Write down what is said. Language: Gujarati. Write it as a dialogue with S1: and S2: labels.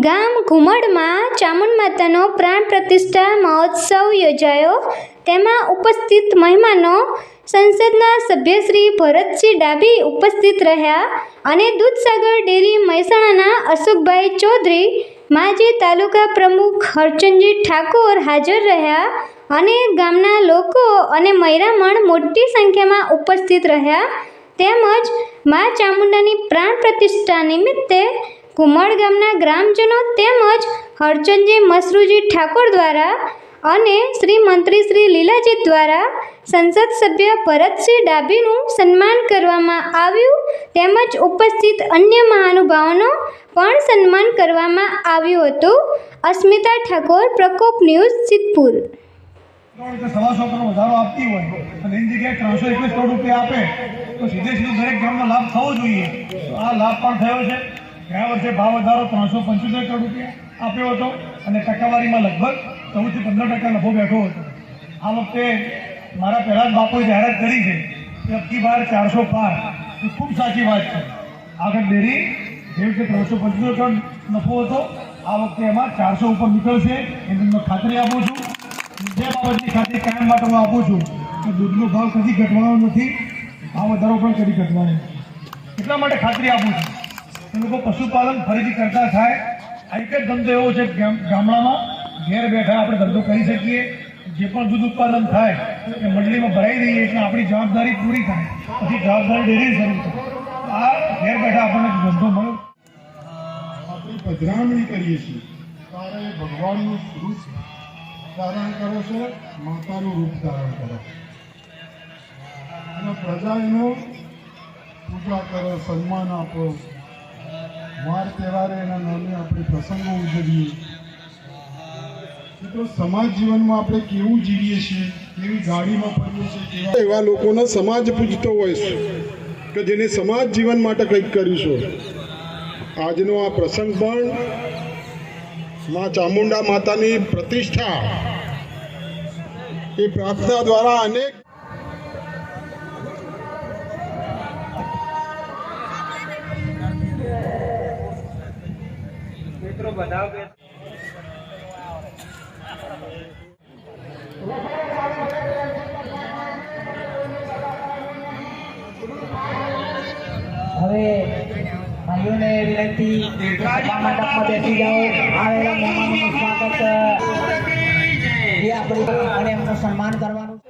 S1: ગામ ઘુમડમાં ચામુંડ માતાનો પ્રાણ પ્રતિષ્ઠા મહોત્સવ યોજાયો. તેમાં ઉપસ્થિત મહેમાનો, સંસદના સભ્ય શ્રી ભરતસિંહ ડાભી ઉપસ્થિત રહ્યા અને દૂધસાગર ડેરી મહેસાણાના અશોકભાઈ ચૌધરી, માજી તાલુકા પ્રમુખ હરચંદજી ઠાકોર હાજર રહ્યા અને ગામના લોકો અને મૈરામણ મોટી સંખ્યામાં ઉપસ્થિત રહ્યા. તેમજ મા ચામુંડાની પ્રાણ પ્રતિષ્ઠા નિમિત્તે કુમળ ગામના ગ્રામજનો તેમજ હરચંદજી મસરૂજી ઠાકોર દ્વારા અને શ્રી મંત્રી શ્રી લીલાજી દ્વારા સંસદ સભ્ય ભરતસિંહ ડાભીનું સન્માન કરવામાં આવ્યું. તેમજ ઉપસ્થિત અન્ય મહાનુભાવોનું પણ સન્માન કરવામાં આવ્યું હતું. અસ્મિતા ઠાકોર, પ્રકોપ ન્યૂઝ સિદ્ધપુર.
S2: આપે, તો સીધે સીધો દરેક ગામનો લાભ થવો જોઈએ. આ લાભ પણ થયો છે. ગયા વર્ષે ભાવ વધારો ત્રણસો પંચોતેર કરોડ રૂપિયા આપ્યો હતો અને ટકાવારીમાં લગભગ ચૌદથી પંદર ટકા નફો બેઠો હતો. આ વખતે મારા પહેલાં જ બાપુએ જાહેરાત કરી છે કે અબકી બાર ચારસો પાર. એ ખૂબ સાચી વાત છે. આગળ ડેરી જે રીતે ત્રણસો પંચોતેર ટન નફો હતો, આ વખતે એમાં ચારસો ઉપર નીકળશે. એની તમને ખાતરી આપું છું. જે બાબતની ખાતરી કાયમ માટે હું આપું છું કે દૂધનો ભાવ કદી ઘટવાનો નથી, ભાવ વધારો પણ કદી ઘટવાનો એટલા માટે ખાતરી આપું છું. કે લોકો પશુપાલન ફરીથી કરતા થાય. આ એક જ ધંધો એવો છે ગામ- ગામડામાં ઘેર બેઠા આપણે ધંધો કરી શકીએ. જે પણ દૂધ ઉત્પાદન થાય, એ મંડળીમાં ભરાઈ દઈએ એટલે આપણી જવાબદારી પૂરી થાય. પછી જવાબદારી ડેરી શરૂ થાય આ ઘેર બેઠા આપણને ધંધો મળે.
S3: આપણે પધરામણી કરીએ છીએ. તારે ભગવાનનું રૂપ ધારણ કરો છો, માતાનું રૂપ ધારણ કરો. અને પ્રજા એનો પૂજા કરો, સન્માન આપો. વાર તહેવારે એના નામે આપણે પ્રસંગો ઉજવીએ. સમાજ જીવનમાં આપણે કેવું જીવીએ છીએ એવા લોકોનો સમાજ પૂજતો હોય છે કે જેને સમાજ જીવન માટે કંઈક કર્યું આજનો આ પ્રસંગ પણ માં ચામુંડા માતાની પ્રતિષ્ઠા એ પ્રાર્થના દ્વારા અનેક
S4: હવે ભાઈઓને વિનંતી મંડપમાં બેસી જાઓ. આવેલા મહેમાનોનું સ્વાગત આપણે અને એમનું સન્માન કરવાનું